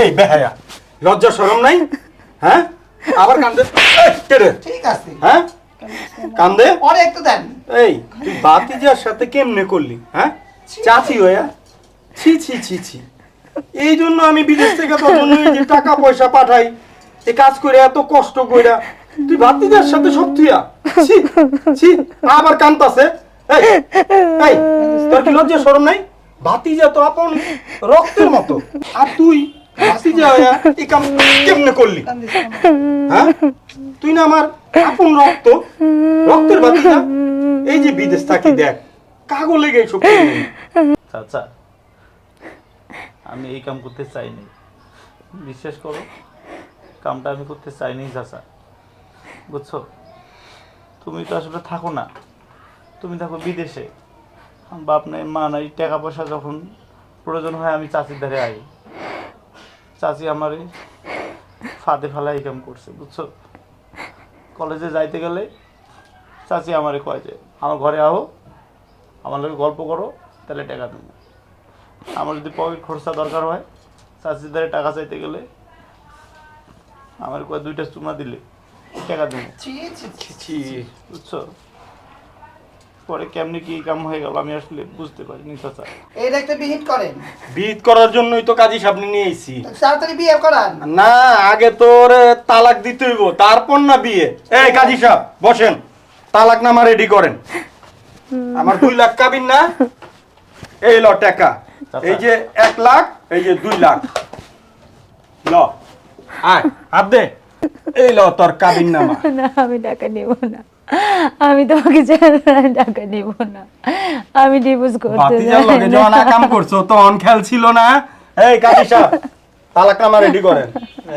এই বেহায়া লজ্জা শরম নাই? হ্যাঁ? আবার কান্দে? ঠিক আছে। হ্যাঁ? কান্দে? পরে একটু দেন। এই তুই বাতিজার সাথে কেমনে করলি হ্যাঁ? চাচি হইয়া? ছি ছি ছি ছি। এই জন্য আমি বিদেশ থেকে জন্য যে টাকা পয়সা পাঠাই এ কাজ করে এত কষ্ট কইরা। তুই বাতিজার সাথে সব থুইয়া ছি ছি আবার কান্তাছে এই এই তোর কি লজ্জা শরম নাই? ভাতিজা তো আপন রক্তের মতো। আর তুই ভাতিজা হইয়া এই কাম কেমনে করলি? হ্যাঁ? তুই না আমার আপন রক্ত। রক্তের ভাতিজা? এই যে বিদেশ থাকি, দেখ কাগজ লেগে চাচা, আমি এই কাম করতে চাইনি। বিশ্বাস করো, কামটা আমি করতে চাইনি চাচা। বুঝছ? তুমি তো আসলে থাকো না। তুমি থাকো বিদেশে। বাপ নাই মা নাই টাকা পয়সা যখন প্রয়োজন হয় আমি চাচির ধারে আই। চাচি আমার ফাঁদে ফেলা এই কাম করছে বুঝছ? কলেজে যাইতে গেলে চাচি আমারে কয় যে আমার ঘরে আহো আমার লোক গল্প করো তাহলে টাকা দেবো। আমার যদি পকেট খরচা দরকার হয় চাষির ধারে টাকা চাইতে গেলে আমার কয় দুইটা চুমা দিলে টাকা দেবো। বুঝছ? পরে কেমনি কি কাম হয়ে গেল আমি আসলে বুঝতে পারিনি চাচা এইটা একটা বিহিত করেন। বিদ করার জন্যই তো কাজী সামনে নিয়ে আইছি। তাড়াতাড়ি বিয়ে করান। না আগে তোর তালাক দিতে হইব তারপর না বিয়ে। এই কাজী সাহেব বসেন। তালাক নামা রেডি করেন। আমার দুই লাখ কাবিন না? এই ল টাকা। এই যে এক লাখ এই যে দুই লাখ। ল আয় হাত দে। এই ল তোর কাবিন নামা। না আমি টাকা নেব না। আমি তোমাকে টাকা নেব না। আমি ডিভোর্স করতে লগে না। যখন আকাম করছ তখন খেয়াল ছিল না? এই কাজী সাহেব তালাক নামা রেডি করেন।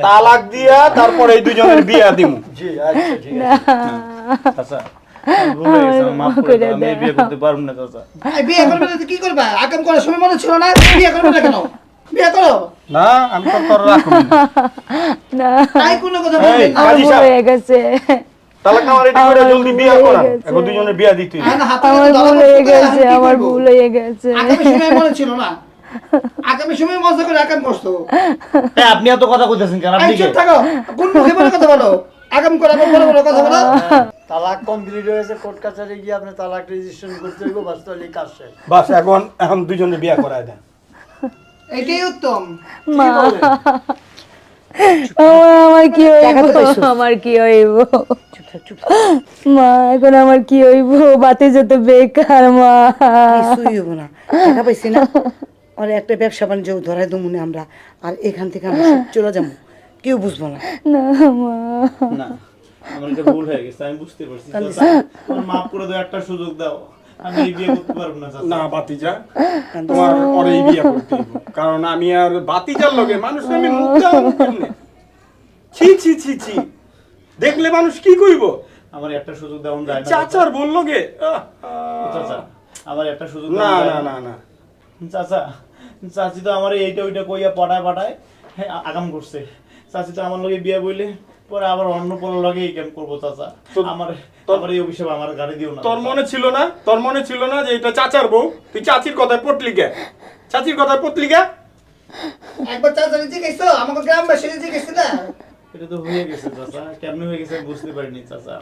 তালাক দিয়া তারপর এই দুজনের বিয়া দিমু। মাফ করে দাও, আমি এই বিয়ে করতে পারব না চাচা। বিয়ে করবে তো কি করবা? আকাম করার সময় মনে ছিল না? বিয়ে করবে না কেন? বিয়ে করো। না আমি তো তোর রাখব না। না। তাই কোনো কথা বলবেন আমার। হয়ে গেছে। হয়ে। গেছে। এখন দুজনের বিয়া দিতে হইবে। আর না, হাতে আমার ভুল হয়ে গেছে আমার ভুল হয়ে গেছে। মনে ছিল না। আগামী সময় মজা করে আকাম করছ আপনি এত কথা কইতেছেন কেন? আপনি চুপ থাকো। কোন মুখে বলে কথা বলো? আগাম করে আবার বড় বড় কথা বলো। তালাক কমপ্লিট হয়েছে কোর্ট কাছারি গিয়ে আপনি তালাক রেজিস্ট্রেশন করতে হইব বাস তাহলে কাজ শেষ। বাস এখন এখন দুজনের বিয়া করায় দেন। এটাই উত্তম। মা। আমার আমার কি হইব? আমার কি হইব? মা এখন আমার কি হইব? বাতে যত বেকার মা। কিছুই হব না। টাকা পাইছি না? আর একটা ব্যবসা বাণিজ্য ধরাই দেবো আমরা। আর এখান থেকে আমরা সব চলে যাব। কেউ বুঝব না। না মা। না আমার এটা ভুল হয়ে গেছে আমি বুঝতে পারছি। মাফ করে দাও একটা সুযোগ দাও। আমি বিয়ে করতে পারব না না বাতিজা তোমার পরেই বিয়া করতে কারণ আমি আর বাতিজার লগে মানুষ আমি মুখ ছি ছি ছি ছি। দেখলে মানুষ কি কইব? আমার একটা সুযোগ দেওয়া যায় চাচার বলল গে আহ, চাচা আমার একটা সুযোগ না না না। না চাচা চাচি তো আমার এইটা ওইটা কইয়া পটায় পটায় আগাম করছে। চাচি তো আমার লগে বিয়ে বইলে পরে আবার অন্য কোনো লগে এই ক্যাম্প করব চাচা। আমার তোমার এই অভিশাপ আমার গাড়ি দিও না। তোর মনে ছিল না? তোর মনে ছিল না যে এটা চাচার বউ? তুই চাচির কথায় পটলি গে চাচির কথায় পটলি গে একবার চাচারে জিজ্ঞেস আমাকে গ্রামবাসী জিজ্ঞেস না। এটা তো হয়ে গেছে চাচা কেমনে হয়ে গেছে বুঝতে পারিনি চাচা।